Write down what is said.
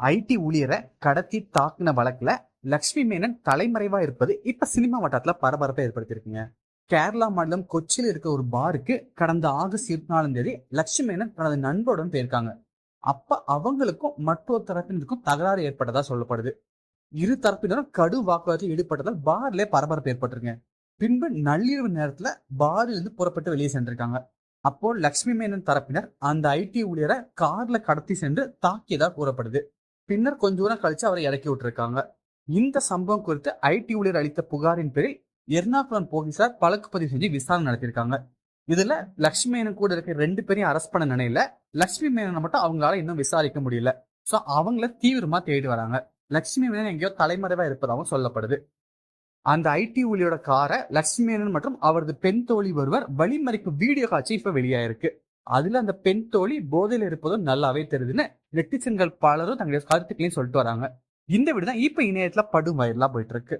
ID ஊழியரை கடத்தி தாக்குன வழக்குல லக்ஷ்மி மேனன் தலைமறைவா இருப்பது இப்ப சினிமா வட்டாரத்துல பரபரப்பை ஏற்படுத்தியிருக்குங்க. கேரளா மாநிலம் கொச்சியில் இருக்க ஒரு பாருக்கு கடந்த ஆகஸ்ட் இருபத்தி நாலாம் தேதி லக்ஷ்மி மேனன் தனது நண்பருடன் போயிருக்காங்க. அப்ப அவங்களுக்கும் மற்றொரு தரப்பினருக்கும் தகராறு ஏற்பட்டதா சொல்லப்படுது. இரு தரப்பினரும் கடும் வாக்குவாதத்தில் ஈடுபட்டதால் பார்ல பரபரப்பு ஏற்பட்டிருங்க பின்பு நள்ளிரவு நேரத்துல பாரில் இருந்து புறப்பட்டு வெளியே சென்றிருக்காங்க. அப்போ லக்ஷ்மி மேனன் தரப்பினர் அந்த ஐடி ஊழியரை கார்ல கடத்தி சென்று தாக்கியதா கூறப்படுது. பின்னர் கொஞ்ச தூரம் கழிச்சு அவரை இறக்கி விட்டுருக்காங்க. இந்த சம்பவம் குறித்து ஐடி ஊழியர் அளித்த புகாரின் பேரில் எர்ணாகுளம் போலீசார் வழக்கு பதிவு செஞ்சு விசாரணை நடத்தியிருக்காங்க. இதுல லக்ஷ்மி மேனன் கூட இருக்க ரெண்டு பேரையும் அரெஸ்ட் பண்ண நிலையில லக்ஷ்மி மேனனை மட்டும் அவங்களால இன்னும் விசாரிக்க முடியல. சோ அவங்கள தீவிரமா தேடி வராங்க. லக்ஷ்மி மேனன் எங்கேயோ தலைமறைவா இருப்பதாகவும் சொல்லப்படுது. அந்த ஐடி ஊழியோட காரை லக்ஷ்மி மேனன் மற்றும் அவரது பெண் தோழி ஒருவர் வழிமறிப்பு வீடியோ காட்சி இப்ப வெளியாயிருக்கு. அதுல அந்த பெண் தோழி போதையில இருப்பதும் நல்லாவே தெரியுதுன்னு நெட்டிசன்கள் பலரும் தங்களுடைய கருத்துக்களையும் சொல்லிட்டு வராங்க. இந்த வீடு தான் இப்ப இணையத்துல படும் வயலா போயிட்டு இருக்கு.